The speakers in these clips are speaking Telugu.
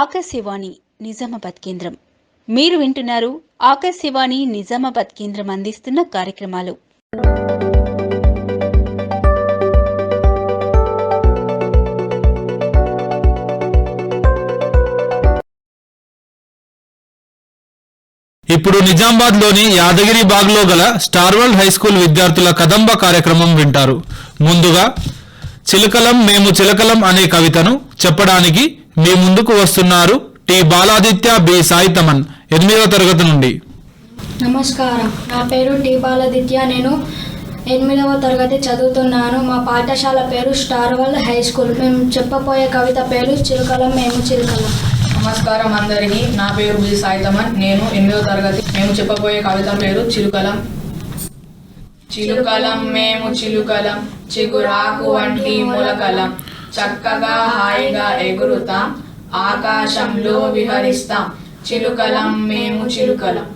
ఆకాశవాణి నిజామాబాద్ కేంద్రం. మీరు వింటున్నారు ఆకాశవాణి నిజామాబాద్ కేంద్రం అందిస్తున్న కార్యక్రమాలు. ఇప్పుడు నిజామాబాద్లోని యాదగిరి బాగ్లో గల స్టార్ వరల్డ్ హై స్కూల్ విద్యార్థుల కదంబ కార్యక్రమం వింటారు. ముందుగా చిలకలం మేము చిలకలం అనే కవితను చెప్పడానికి మీ ముందుకు వస్తున్నారు టి బాలాదిత్య బి సాయితమన్. ఎనిమిదవ తరగతి నుండి. నమస్కారం. నా పేరు టి బాలదిత్య. నేను ఎనిమిదవ తరగతి చదువుతున్నాను. మా పాఠశాల పేరు స్టార్వల్ హై స్కూల్. మేము చెప్పబోయే కవిత పేరు చిలుకలం మేము చిలుకలం. నమస్కారం అందరికీ. నా పేరు బి సాయితమన్. నేను ఎనిమిదో తరగతి మేము చెప్పబోయే కవిత పేరు చిలుకలం. చిలుకలం మేము చిలుకలం. చిగురాకు వంటి మొలకలం. చక్కగా హాయిగా ఎగురుతాం. ఆకాశంలో విహరిస్తాం. చిలుకలం మేము చిలుకలం.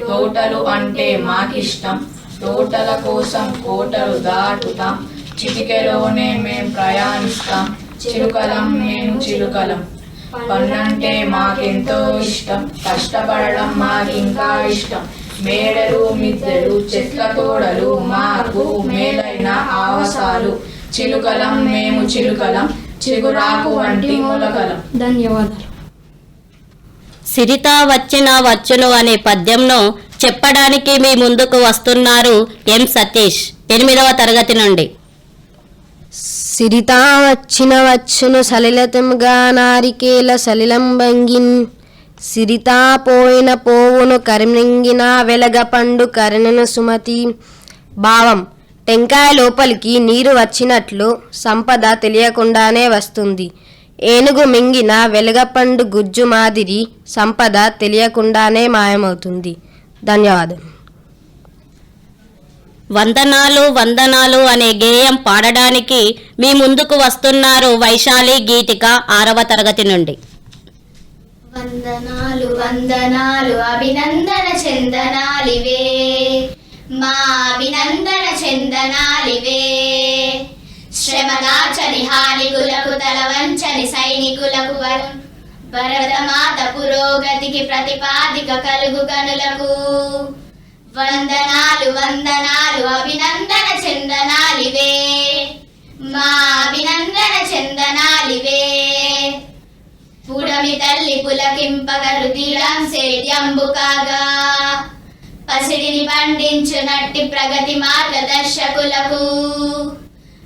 తోటలు అంటే మాకిష్టం. తోటల కోసం కోటలు దాటుతాం. చిటికెలోనే మేం ప్రయాణిస్తాం. చిలుకలం మేము చిలుకలం. పన్నంటే మాకెంతో ఇష్టం. కష్టపడడం మాకింకా ఇష్టం. మేడలు మిద్దెలు చెట్ల తోడలు మాకు మేలైన ఆవాసాలు. చిలుకలం మేము చిలుకలం చిగురాకు వంటి మూలకలం. ధన్యవాదాలు. సిరిత వచ్చిన వచ్చును అనే పద్యంను చెప్పడానికి మీ ముందుకు వస్తున్నారు ఎం సతీష్ ఎనిమిదవ తరగతి నుండి. సిరితా వచ్చిన వచ్చును సలిలతముగా నారికేల సలిలం భంగిన్ సిరితా పోయిన పోవును కరిమింగిన వెలగ పండు కరణను సుమతి. భావం టెంకాయ లోపలికి నీరు వచ్చినట్లు సంపద తెలియకుండానే వస్తుంది. ఏనుగు మింగిన వెలగపండు గుజ్జు మాదిరి సంపద తెలియకుండానే మాయమవుతుంది. ధన్యవాదం. వందనాలు వందనాలు అనే గేయం పాడడానికి మీ ముందుకు వస్తున్నారు వైశాలి గీతిక ఆరవ తరగతి నుండి. వందనాలు వందనాలు అభినందన చందనాలివే. మా అభినందన చందనాలివే శ్రమదాచని హానికులకు తలవంచని సైనికులకు భరతమాత పురోగతికి ప్రతిపాదిక కలుగు కనులకు వందనాలు వందనాలు అభినందన చందనాలివే మా అభినందన చందనాలివే పుడమి తల్లి పులకింపగ రుధిరం సేద్యంబు కాగా పసిడిని పండించునట్టి ప్రగతి మార్గదర్శకులకు.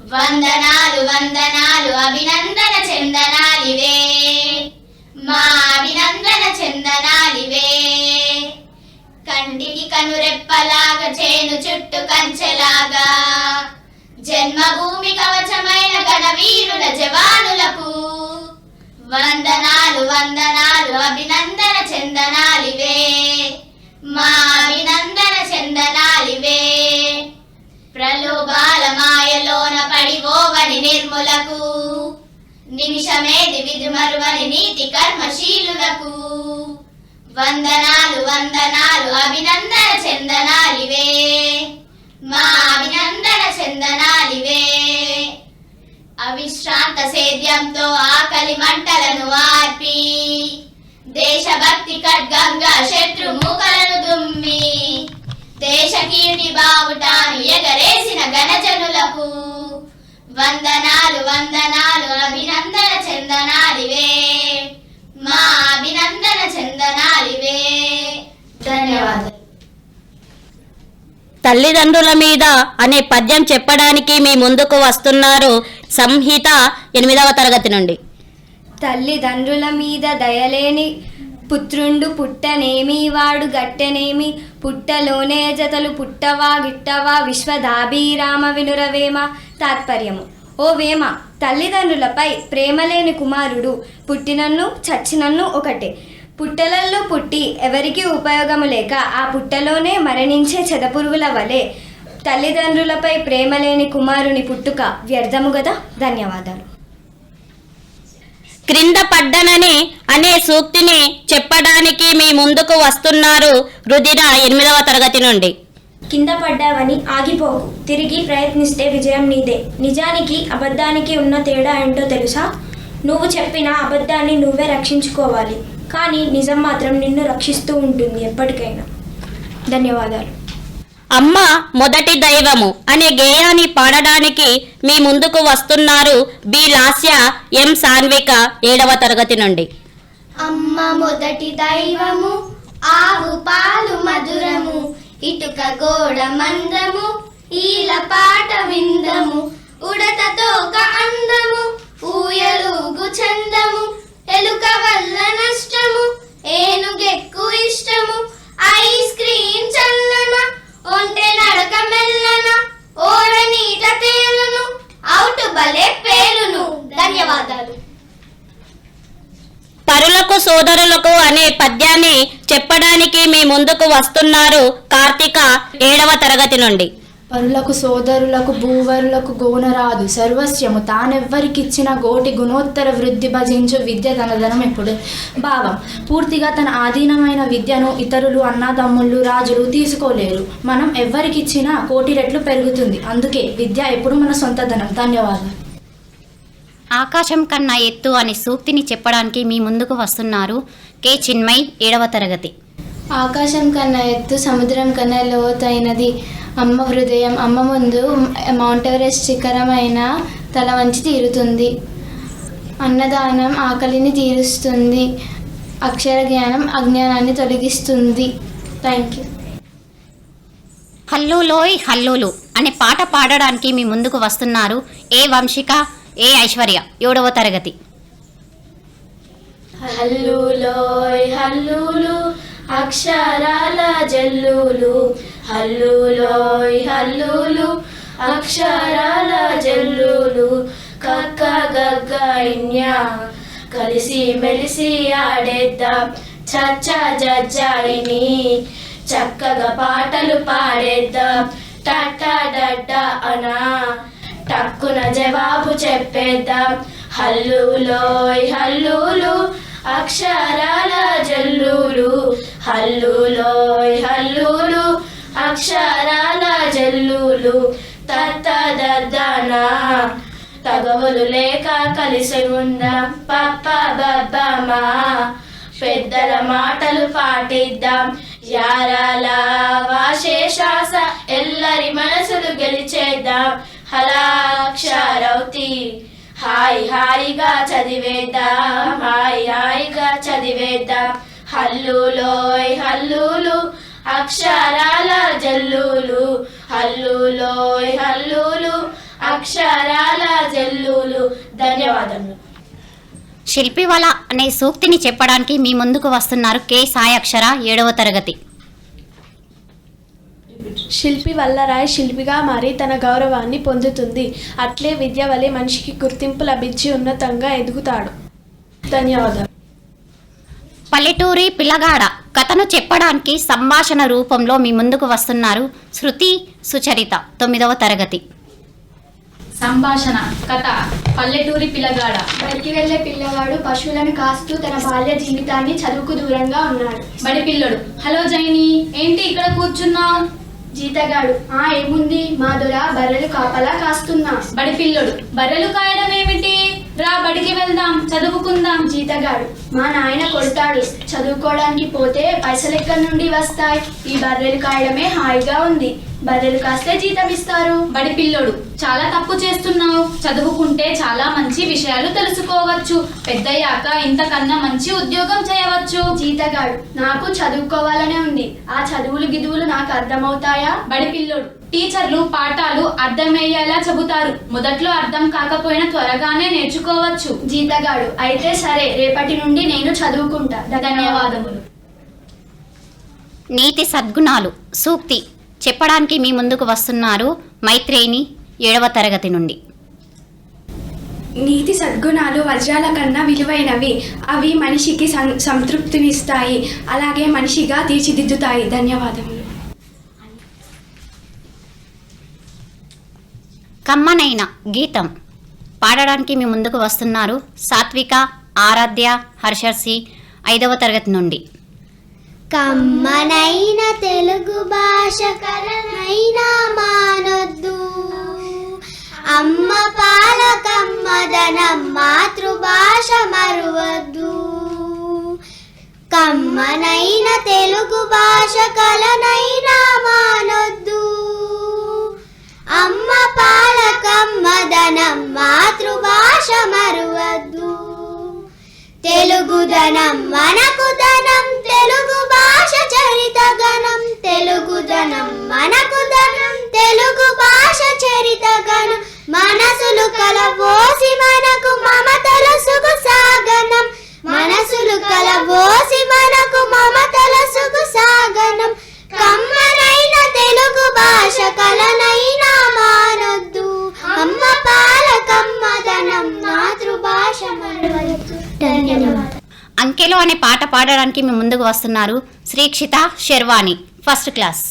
వందనాలు వందనాలు అభినందన చందనాలివే. మా అభినందన చందనాలివే. కంటికి కనురెప్పలాగా చేను చుట్టూ కంచెలాగా. జన్మభూమి కవచమైన గణవీరుల జవానులకు. వందనాలు వందనాలు అభినందన చందనాలివే. మావినందన చందనాలివే. ప్రలోభాల మాయలోన పడివోవని నిర్ములకు. నిమిషమేది విధుమరువని నీతి కర్మశీలులకు. వందనాలు వందనాలు అభినందన చందనాలివే. మా అభినందన చందనాలివే. అవిశ్రాంత సేద్యంతో ఆకలి మంటలను వార్పి. దేశభక్తి ఖడ్గంగా బావుటాను ఎగరేసిన గణజనులకు వందనాలు వందనాలు అభినందన చందనాలివే. మా అభినందన చందనాలివే. ధన్యవాదాలు. తల్లిదండ్రుల మీద అనే పద్యం చెప్పడానికి మీ ముందుకు వస్తున్నారు సంహిత ఎనిమిదవ తరగతి నుండి. తల్లిదండ్రుల మీద దయలేని పుత్రుండు పుట్టనేమి వాడు గట్టెనేమి పుట్టలోనే జతలు పుట్టవా గిట్టవా విశ్వదాభిరామ వినురవేమ? తాత్పర్యము. ఓ వేమ తల్లిదండ్రులపై ప్రేమలేని కుమారుడు పుట్టినన్ను చచ్చినన్ను ఒకటే. పుట్టలల్లో పుట్టి ఎవరికీ ఉపయోగము లేక ఆ పుట్టలోనే మరణించే చెదపురుగుల వలె తల్లిదండ్రులపై ప్రేమలేని కుమారుని పుట్టుక వ్యర్థము కదా ధన్యవాదాలు. క్రింద పడ్డనని అనే సూక్తిని చెప్పడానికి మీ ముందుకు వస్తున్నారు రుదిన ఎనిమిదవ తరగతి నుండి. కింద పడ్డావని ఆగిపోకు. తిరిగి ప్రయత్నిస్తే విజయం నీదే. నిజానికి అబద్ధానికి ఉన్న తేడా ఏంటో తెలుసా? నువ్వు చెప్పిన అబద్ధాన్ని నువ్వే రక్షించుకోవాలి. కానీ నిజం మాత్రం నిన్ను రక్షిస్తూ ఉంటుంది ఎప్పటికైనా. ధన్యవాదాలు. అమ్మ మొదటి దైవము అనే గేయాన్ని పాడడానికి మీ ముందుకు వస్తున్నారు బి లాస్య ఎం సాన్విక ఏడవ తరగతి నుండి. అమ్మ మొదటి దైవము ఆవు పాలు మధురము ఇటుక గోడ మందము ఈల పాట విందము ఉడత తోక అందము ఊయలుగు చందము ఎలుక వల్ల నష్టము ఏనుగెక్కు ఇష్టము ఐస్ క్రీమ్ చల్లన ఒంటె నడక మెల్లన ఓడ నీట తేలును అవుట్ పేలును. ధన్యవాదాలు. పరులకు సోదరులకు అనే పద్యాన్ని చెప్పడానికి మీ ముందుకు వస్తున్నారు కార్తీక ఏడవ తరగతి నుండి. పరులకు సోదరులకు భూవరులకు గోనరాదు. సర్వస్యము తానెవ్వరికిచ్చిన గోటి గుణోత్తర వృద్ధి భజించు విద్య తనదనం ఎప్పుడు? భావం. పూర్తిగా తన ఆధీనమైన విద్యను ఇతరులు అన్నదమ్ముళ్ళు రాజులు తీసుకోలేరు. మనం ఎవ్వరికిచ్చినా కోటి రెట్లు పెరుగుతుంది. అందుకే విద్య ఎప్పుడు మన సొంతధనం ధన్యవాదాలు. ఆకాశం కన్నా ఎత్తు అనే సూక్తిని చెప్పడానికి మీ ముందుకు వస్తున్నారు కె. చిన్మయ్ ఏడవ తరగతి. ఆకాశం కన్నా ఎత్తు సముద్రం కన్నా లోతైనది. అమ్మ హృదయం అమ్మ ముందు మౌంట్ ఎవరెస్ట్ శిఖరమైన తల వంచి తీరుతుంది. అన్నదానం ఆకలిని తీరుస్తుంది. అక్షర జ్ఞానం అజ్ఞానాన్ని తొలగిస్తుంది. థ్యాంక్ యూ హల్లులోయ్ హల్లులు అనే పాట పాడడానికి మీ ముందుకు వస్తున్నారు ఏ వంశిక ఏ ఐశ్వర్య ఏడవ తరగతి. హల్లులోయ్ హల్లులు అక్షరాల జల్లులు హల్లులోయ్ హల్లులు అక్షరాల జల్లులు కక్క గగ్గ ఇన్యా. కలిసి మెలిసి ఆడేద్దాం చచ్చ జజ్జాయిని. చక్కగా పాటలు పాడేద్దాం టట్ట డడ్డ అనా. టక్కున జవాబు చెప్పేద్దాం హల్లులోయ్ హల్లులు అక్షరాల జల్లులు. హల్లులోయ్ హల్లులు అక్షరాల జల్లులు తత్త దద్దనా తగవులు లేక కలిసి ఉందాం పప్ప బబ్బమా పెద్దల మాటలు పాటిద్దాం యారాల వాశేషాస ఎల్లరి మనసులు గెలిచేద్దాం. హలాక్షరౌతి హాయి హాయిగా చదివేద్దాం. హాయి హాయిగా చదివేద్దాం. హల్లులోయ్ హల్లులు అక్షరాల జల్లులు హల్లులోయ్ హల్లులు అక్షరాల జల్లులు. ధన్యవాదములు. శిల్పివల అనే సూక్తిని చెప్పడానికి మీ ముందుకు వస్తున్నారు కె. సాయక్షర ఏడవ తరగతి. శిల్పి వల్ల రాయి శిల్పిగా మారి తన గౌరవాన్ని పొందుతుంది. అట్లే విద్య వలె మనిషికి గుర్తింపు లభించి ఉన్నతంగా ఎదుగుతాడు. ధన్యవాదాలు. పల్లెటూరి పిల్లగాడ. కథను చెప్పడానికి సంభాషణ రూపంలో మీ ముందుకు వస్తున్నారు శృతి సుచరిత తొమ్మిదవ తరగతి. సంభాషణ కథ పల్లెటూరి పిల్లగాడ. బయటికి వెళ్ళే పిల్లవాడు పశువులను కాస్తూ తన బాల్య జీవితాన్ని చదువుకు దూరంగా ఉన్నాడు. బడి పిల్లడు హలో జైని ఏంటి ఇక్కడ కూర్చున్నావు? జీతగాడు ఆ ఏముంది? మా దొర బర్రెలు కాపలా కాస్తున్నా. బడి పిల్లడు బర్రెలు కాయడం ఏమిటి? రా బడికి వెళ్దాం చదువుకుందాం జీతగాడు. మా నాయన కొడతాడు. చదువుకోవడానికి పోతే పైసలు ఎక్కడి నుండి వస్తాయి? ఈ బర్రెలు కాయడమే హాయిగా ఉంది. బర్రెలు కాస్తే జీతం ఇస్తారు. బడి పిల్లోడు చాలా తప్పు చేస్తున్నావు. చదువుకుంటే చాలా మంచి విషయాలు తెలుసుకోవచ్చు. పెద్దయ్యాక ఇంతకన్నా మంచి ఉద్యోగం చేయవచ్చు. జీతగాడు నాకు చదువుకోవాలనే ఉంది. ఆ చదువులు గిదువులు నాకు అర్థమవుతాయా? బడి పిల్లోడు టీచర్లు పాఠాలు అర్థమయ్యేలా చెబుతారు. మొదట్లో అర్థం కాకపోయినా త్వరగానే నేర్చుకోవచ్చు. జీతగాడు. అయితే సరే రేపటి నుండి నేను చదువుకుంటా. ధన్యవాదములు. నీతి సద్గుణాలు సూక్తి. చెప్పడానికి మీ ముందుకు వస్తున్నారు మైత్రేయిని ఏడవ తరగతి నుండి. నీతి సద్గుణాలు వజ్రాల కన్నా విలువైనవి. అవి మనిషికి సం సంతృప్తినిస్తాయి. అలాగే మనిషిగా తీర్చిదిద్దుతాయి. ధన్యవాదములు. కమ్మనైన గీతం. పాడడానికి మీ ముందుకు వస్తున్నారు సాత్విక ఆరాధ్య హర్షర్సి ఐదవ తరగతి నుండి. కమ్మనైన తెలుగు భాష కరనైనా మానొద్దు. అమ్మ పాల కమ్మదనం మాతృభాష మరువద్దు. కమ్మనైన తెలుగు భాష కలనైనా మానొద్దు. పాలకమ్మదనం మాతృభాష మరువద్దు. తెలుగుదనం మనకు ధనం తెలుగు భాష చరిత గణం. తెలుగుదనం మనకు ధనం తెలుగు భాష చరిత గణం. మనసులు కలబోసి మనకు మమతల సుగు సాగనం మనసులు కలబోసి మనకు మమతల సుగు సాగనం కమ్మనైన తెలుగు భాష కలనైనా అమ్మ పాలకమ్మదనం మాతృభాష అంకెలో అనే పాట పాడడానికి మీ ముందుకు వస్తున్నారు శ్రీక్షిత శర్వాణి ఫస్ట్ క్లాస్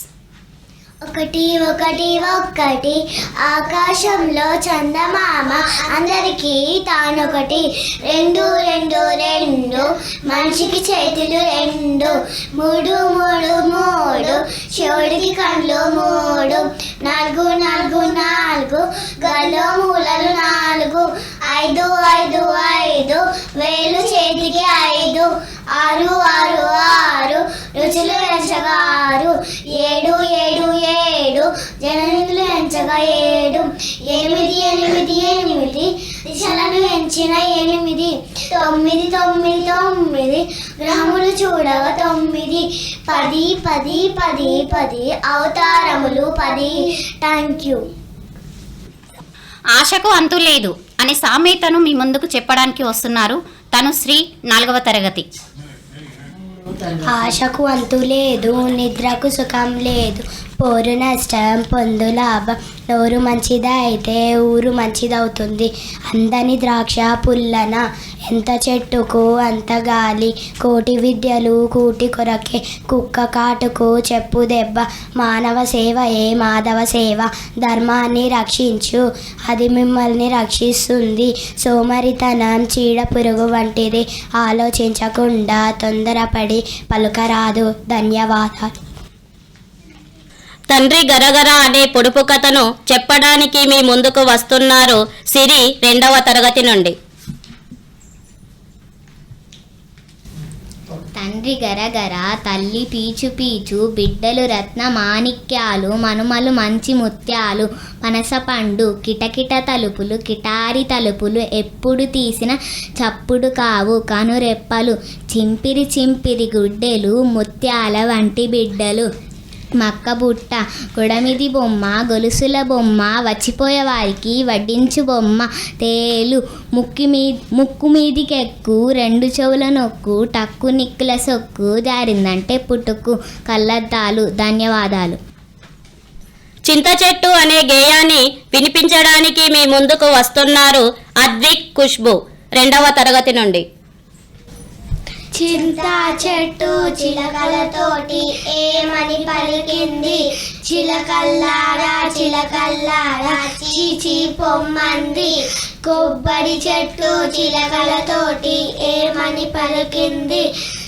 ఒకటి ఒకటి ఒక్కటి. ఆకాశంలో చందమామ అందరికీ తానొకటి. రెండు రెండు రెండు. మనిషికి చేతులు రెండు. మూడు మూడు మూడు. శివుడికి కళ్ళు మూడు. నాలుగు నాలుగు నాలుగు. గల్లో మూలలు నాలుగు. ఐదు ఐదు ఐదు వేలు చేతికి ఐదు ఆరు ఆరు ఆరు రుచులు ఎంచగారు ఏడు ఏడు ఏడు జననిధులు ఎంచగా ఏడు ఎనిమిది ఎనిమిది ఎనిమిది దిశలను ఎంచిన ఎనిమిది తొమ్మిది తొమ్మిది తొమ్మిది గ్రహములు చూడగా తొమ్మిది పది పది పది పది అవతారములు పది. థ్యాంక్ యూ ఆశకు అంతు లేదు. అనే సామెతను మీ ముందుకు చెప్పడానికి వస్తున్నారు. తను శ్రీ నాలుగవ తరగతి. ఆశకు అంతు లేదు నిద్రకు సుఖం లేదు. పోరు నష్టం పొందు లాభం. నోరు మంచిదైతే ఊరు మంచిదవుతుంది. అందని ద్రాక్ష పుల్లన ఎంత చెట్టుకు అంత గాలి. కోటి విద్యలు కూటి కొరకే కుక్క కాటుకు చెప్పు దెబ్బ. మానవ సేవయే మాధవ సేవ. ధర్మాన్ని రక్షించు. అది మిమ్మల్ని రక్షిస్తుంది. సోమరితనం చీడ పురుగు వంటిది. ఆలోచించకుండా తొందరపడి పలుకరాదు. ధన్యవాదాలు. తండ్రి గరగర అనే పొడుపు కథను చెప్పడానికి మీ ముందుకు వస్తున్నారు సిరి రెండవ తరగతి నుండి. తండ్రి గరగర తల్లి పీచు పీచు బిడ్డలు రత్న మాణిక్యాలు మనుమలు మంచి ముత్యాలు పనస పండు కిటకిట తలుపులు కిటారి తలుపులు ఎప్పుడు తీసిన చప్పుడు కావు కనురెప్పలు చింపిరి చింపిరి గుడ్డెలు ముత్యాల వంటి బిడ్డలు. మక్క బుట్ట కొడమిది బొమ్మ గొలుసుల బొమ్మ వచ్చిపోయే వారికి వడ్డించు బొమ్మ తేలు ముక్కి మీ ముక్కు మీదికెక్కు రెండు చెవుల నొక్కు టక్కు నిక్కుల సొక్కు జారిందంటే పుట్టుకు కళ్ళద్దాలు ధన్యవాదాలు. చింత చెట్టు అనే గేయాన్ని వినిపించడానికి మీ ముందుకు వస్తున్నారు అద్విక్ ఖుష్బు రెండవ తరగతి నుండి. చింత చెట్టు చిలకలతోటి ఏమని పలికింది? చిలకల్లారా చిలకల్లారా చీచి పొమ్మంది. కొబ్బరి చెట్టు చిలకలతోటి ఏమని పలికింది?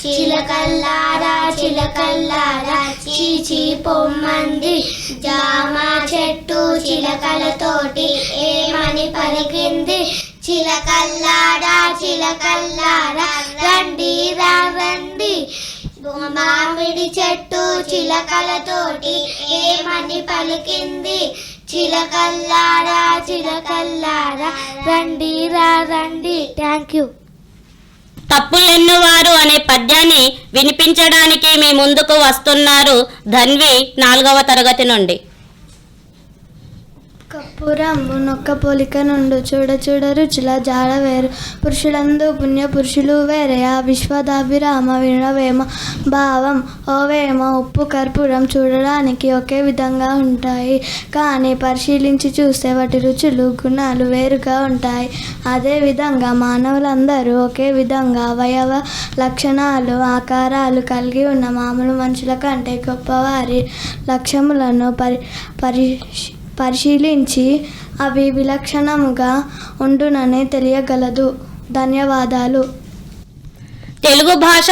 చిలకల్లారా చిలకల్లారా చీచి పొమ్మంది. జామ చెట్టు చిలకలతోటి ఏమని పలికింది? చిలకల్లారా చిలకల్లారా రండి మామిడి చెట్టు చిలకలతోటి ఏమని పలికింది? చిలకల్లారా చిలకల్లారా రండి రా రండి. థ్యాంక్ యూ తప్పులెన్నువారు అనే పద్యాన్ని వినిపించడానికి మీ ముందుకు వస్తున్నారు ధన్వి నాలుగవ తరగతి నుండి. కప్పురంబు నొక్క పోలిక నుండు చూడ చూడ రుచుల జాడ వేరు. పురుషులందు పుణ్య పురుషులు వేరే. ఆ విశ్వదాభిరామ వినవేమ భావం ఓవేమ ఉప్పు కర్పూరం చూడడానికి ఒకే విధంగా ఉంటాయి. కానీ పరిశీలించి చూస్తే వాటి రుచులు గుణాలు వేరుగా ఉంటాయి. అదేవిధంగా మానవులందరూ ఒకే విధంగా అవయవ లక్షణాలు ఆకారాలు కలిగి ఉన్న మామూలు మనుషుల కంటే గొప్పవారి లక్ష్యములను పరి పరిశీ పరిశీలించి అవి విలక్షణముగా ఉండునని తెలియగలదు. ధన్యవాదాలు. తెలుగు భాష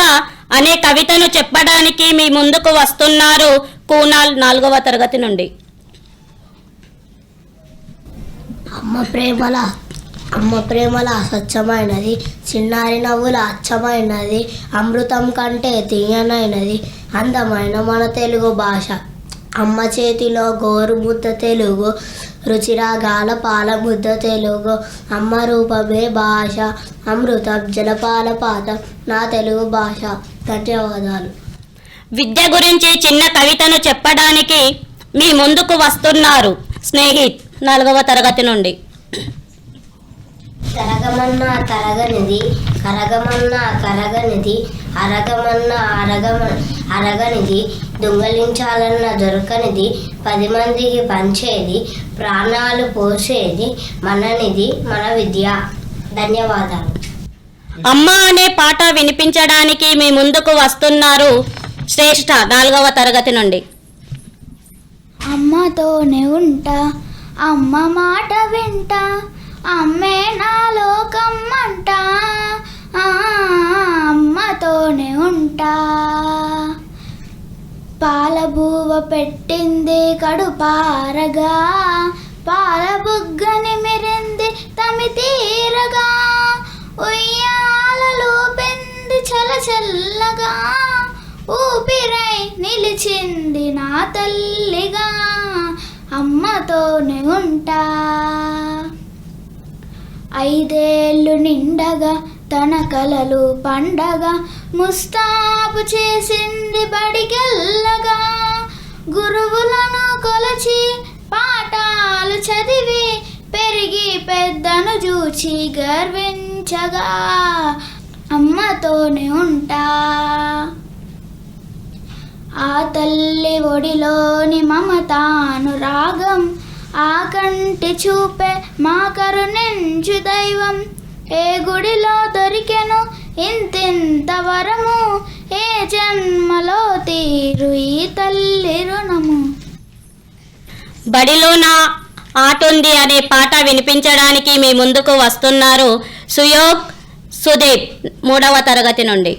అనే కవితను చెప్పడానికి మీ ముందుకు వస్తున్నారు కూనాల్ నాలుగవ తరగతి నుండి. అమ్మ ప్రేమల అమ్మ ప్రేమల అస్వచ్ఛమైనది చిన్నారి నవ్వుల అచ్చమైనది అమృతం కంటే తీయనైనది అందమైన మన తెలుగు భాష. అమ్మ చేతిలో గోరుముద్ద తెలుగు రుచిరాగాల పాలముద్ద తెలుగు. అమ్మ రూపమే భాష అమృతం జలపాల పాత నా తెలుగు భాష. ధన్యవాదాలు. విద్య గురించి చిన్న కవితను చెప్పడానికి మీ ముందుకు వస్తున్నారు స్నేహిత్ నాలుగవ తరగతి నుండి. తరగమన్నా తరగనిది కరగమన్నా కరగనిది అరగమన్నా అరగమ అరగనిది దొంగలించాలన్న దొరకనిది పది మందికి పంచేది ప్రాణాలు పోసేది మననిది మన విద్య. ధన్యవాదాలు. అమ్మ అనే పాట వినిపించడానికి మీ ముందుకు వస్తున్నారు శ్రేష్ఠ నాలుగవ తరగతి నుండి. అమ్మతోనే ఉంటా అమ్మ మాట వింటా అమ్మే పెట్టింది కడుపారగా పాల బుగ్గని మిరింది తమి తీరగా ఉయ్యాలలో పెంది చల చల్లగా ఊపిరై నిలిచింది నా తల్లిగా అమ్మతోనే ఉంటా. ఐదేళ్ళు నిండగా తన కలలు పండగ ముస్తాబు చేసింది బడికెల్లగా గురువులను కొలచి పాఠాలు చదివి పెరిగి పెద్దను చూచి గర్వించగా అమ్మతోనే ఉంటా. ఆ తల్లి ఒడిలోని మమతాను రాగం ఆ కంటి చూపే మా కరుణించు దైవం. ఏ గుడిలో దొరికెను ఇంతింత వరము ఏ జన్మలో తీరు ఈ తల్లి రుణము? బడిలో నా ఆటుంది అనే పాట వినిపించడానికి మీ ముందుకు వస్తున్నారు సుయోగ్ సుదీప్ మూడవ తరగతి నుండి.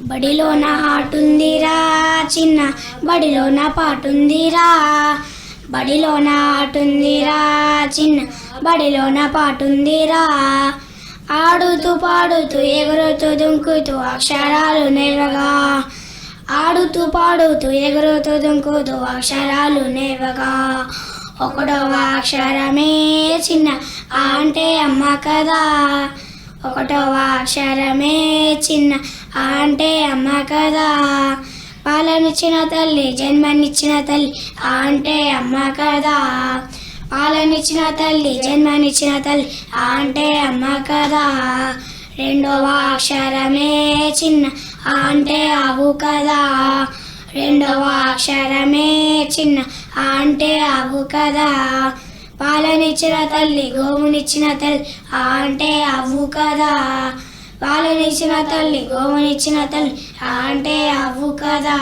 బడిలో నా ఆటుందిరా చిన్న బడిలో నా పాటుందిరా. బడిలో నా ఆటుందిరా చిన్న బడిలో నా పాటుందిరా. ఆడుతూ పాడుతూ ఎగురుతూ దుంకుతూ అక్షరాలు నేవగా ఆడుతూ పాడుతూ ఎగురుతూ దుంకుతూ అక్షరాలు నేవగా ఒకటవ అక్షరమే చిన్న ఆ అంటే అమ్మ కదా. ఒకటవ అక్షరమే చిన్న ఆ అంటే అమ్మ కదా. పాలనిచ్చిన తల్లి జన్మనిచ్చిన తల్లి ఆ అంటే అమ్మ కదా. పాలనిచ్చిన తల్లి జన్మనిచ్చిన తల్లి. ఆ అంటే అమ్మ కదా రెండవ అక్షరమే చిన్న. ఆ అంటే అవు కదా రెండవ అక్షరమే చిన్న. ఆ అంటే అవు కదా పాలనిచ్చిన తల్లి గోవునిచ్చిన తల్లి. ఆ అంటే అవ్వు కదా పాలనిచ్చిన తల్లి గోవునిచ్చిన తల్లి. ఆ అంటే అవు కదా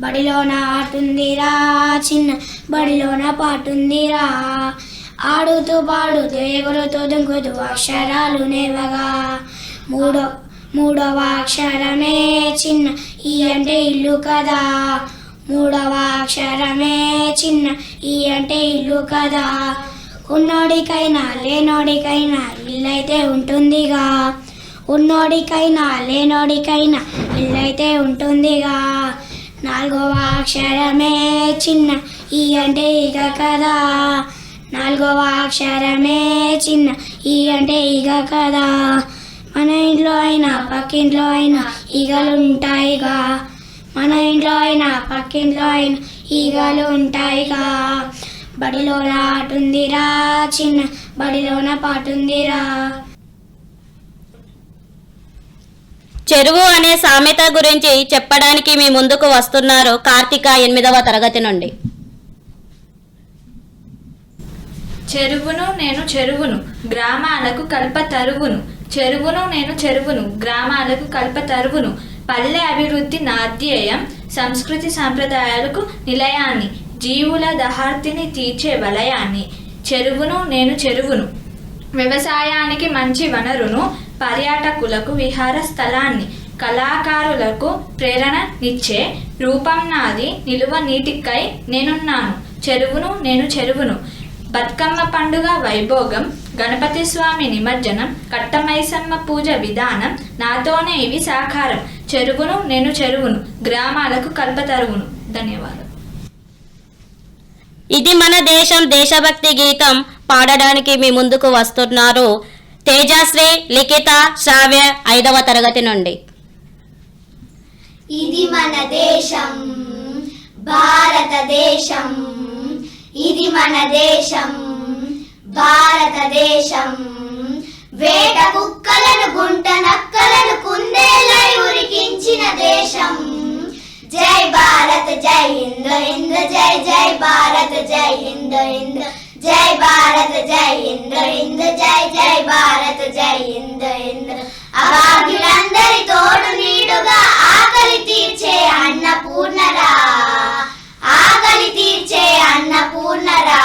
బడిలోన ఆటుందిరా చిన్న బడిలోన పాటుందిరా ఆడుతూ పాడుతూ ఎగురుతూ దుంకుతూ అక్షరాలు నేవగా. మూడో మూడవ అక్షరమే చిన్న ఈ అంటే ఇల్లు కదా. మూడవ అక్షరమే చిన్న ఈ అంటే ఇల్లు కదా. ఉన్నోడికైనా లేనోడికైనా ఇల్లైతే ఉంటుందిగా. ఉన్నోడికైనా లేనోడికైనా ఇల్లైతే ఉంటుందిగా. నాలుగవ అక్షరమే చిన్న ఈ అంటే ఇక కదా. నాలుగవ అక్షరమే చిన్న ఈ అంటే ఇక కదా. మన ఇంట్లో అయినా పక్కింట్లో అయినా ఈగలు ఉంటాయిగా మన ఇంట్లో అయినా పక్కింట్లో అయినా ఈగలు ఉంటాయిగా బడిలోన ఆటుందిరా చిన్న బడిలోన పాటుందిరా. చెరువు అనే సామెత గురించి చెప్పడానికి మీ ముందుకు వస్తున్నారు కార్తిక ఎనిమిదవ తరగతి నుండి. చెరువును నేను చెరువును గ్రామాలకు కల్ప తరువును. చెరువును నేను చెరువును గ్రామాలకు కల్ప తరువును. పల్లె అభివృద్ధి నాధ్యేయం సంస్కృతి సాంప్రదాయాలకు నిలయాన్ని జీవుల దహార్తిని తీర్చే వలయాన్ని. చెరువును నేను చెరువును. వ్యవసాయానికి మంచి వనరును పర్యాటకులకు విహార స్థలాన్ని కళాకారులకు ప్రేరణనిచ్చే రూపం నాది నిలువ నీటికై నేనున్నాను. చెరువును నేను చెరువును. బతుకమ్మ పండుగ వైభోగం గణపతి స్వామి నిమజ్జనం కట్టమైసమ్మ పూజ విధానం నాతోనే ఇవి సాకారం. చెరువును నేను చెరువును గ్రామాలకు కల్పతరువును ధన్యవాదాలు. ఇది మన దేశం దేశభక్తి గీతం. పాడడానికి మీ ముందుకు వస్తున్నారు తేజశ్రీ లిఖిత శ్రావ్య ఐదవ తరగతి నుండి. ఇది మన దేశం భారతదేశం. ఇది మన దేశం భారతదేశం. వేట కుక్కలను గుంట నక్కలను కుందేలై ఉరికించిన దేశం. జై భారత్ జై హింద్ హింద్ జై జై భారత్ జై హింద్ హింద్. జై భారత్ జై ఇంద్ర ఇంద్ర జై జై భారత్ జై ఇంద్ర ఇంద్ర అభాగ్యులందరి తోడు నీడుగా ఆకలి తీర్చే అన్న పూర్ణరా ఆకలి తీర్చే అన్న పూర్ణరా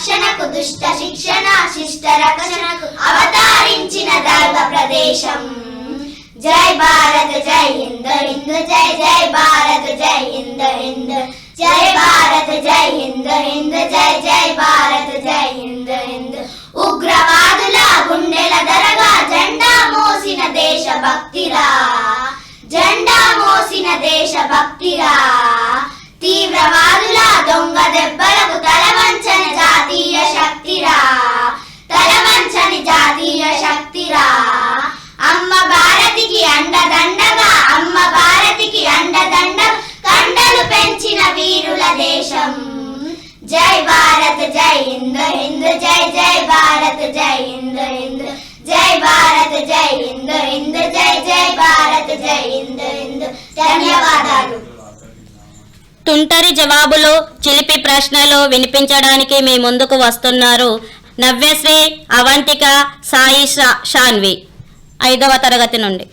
రక్షణకు దుష్ట శిక్షణ శిష్ట రక్షణకు అవతారించిన దైవ ప్రదేశం జై భారత్ జై హింద్ హింద్ జై జై భారత్ జై హింద్ హింద్. జై భారత్ జై హింద్ హింద్ జై జై భారత్ జై హింద్ హింద్. ఉగ్రవాదుల గుండెల ధరగా జెండా మోసిన దేశ భక్తిరా జెండా మోసిన దేశ భక్తిరా తీవ్రవాదుల దొంగ దెబ్బలకు తలవంచని జాతీయ శక్తిరా. తలవంచని జాతీయ శక్తిరా. అమ్మ భారతికి అండదండగా అమ్మ భారతికి అండదండ కండలు పెంచిన వీరుల దేశం. జై భారత్ జై హింద్ హింద్ జై జై భారత్ జై హింద్ హింద్ జై భారత్ జై హింద్ హింద్ జై జై భారత్ జై హింద్ హింద్. ధన్యవాదాలు. తుంటరి జవాబులు చిలిపి ప్రశ్నలు వినిపించడానికి మీ ముందుకు వస్తున్నారు. నవ్యశ్రీ అవంతిక సాయి షాన్వి. ఐదవ తరగతి నుండి.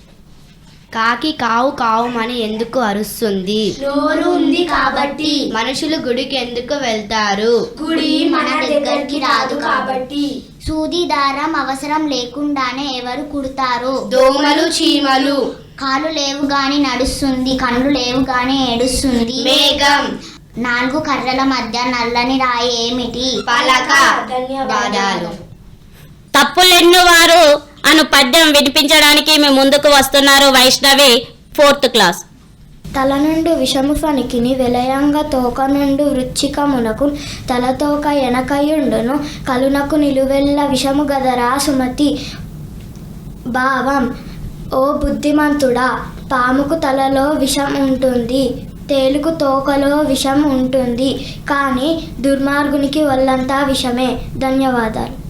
కాకి కావు కావుమని ఎందుకు అరుస్తుంది? నోరు ఉంది కాబట్టి. మనుషులు గుడికి ఎందుకు వెళ్తారు? గుడి మన దగ్గరికి రాదు కాబట్టి. సూది దారం అవసరం లేకుండానే ఎవరు కుడతారు? దోమలు చీమలు. కాలు లేవు గాని నడుస్తుంది కళ్ళు లేవు గాని ఏడుస్తుంది. మేఘం. నాలుగు కర్రల మధ్య నల్లని రాయి ఏమిటి? పలక. ధన్యవాదాలు తప్పులెన్ను వారు. అను పద్యం వినిపించడానికి మీ ముందుకు వస్తున్నారు వైష్ణవి ఫోర్త్ క్లాస్. తల నుండి విషము ఫణికిని విలయంగా తోక నుండి వృచ్చికమునకు తలతోక ఎనకయుండును కలునకు నిలువెల్ల విషము గదరా సుమతి భావం. ఓ బుద్ధిమంతుడా పాముకు తలలో విషం ఉంటుంది. తేలుకు తోకలో విషం ఉంటుంది. కానీ దుర్మార్గునికి వల్లంతా విషమే. ధన్యవాదాలు.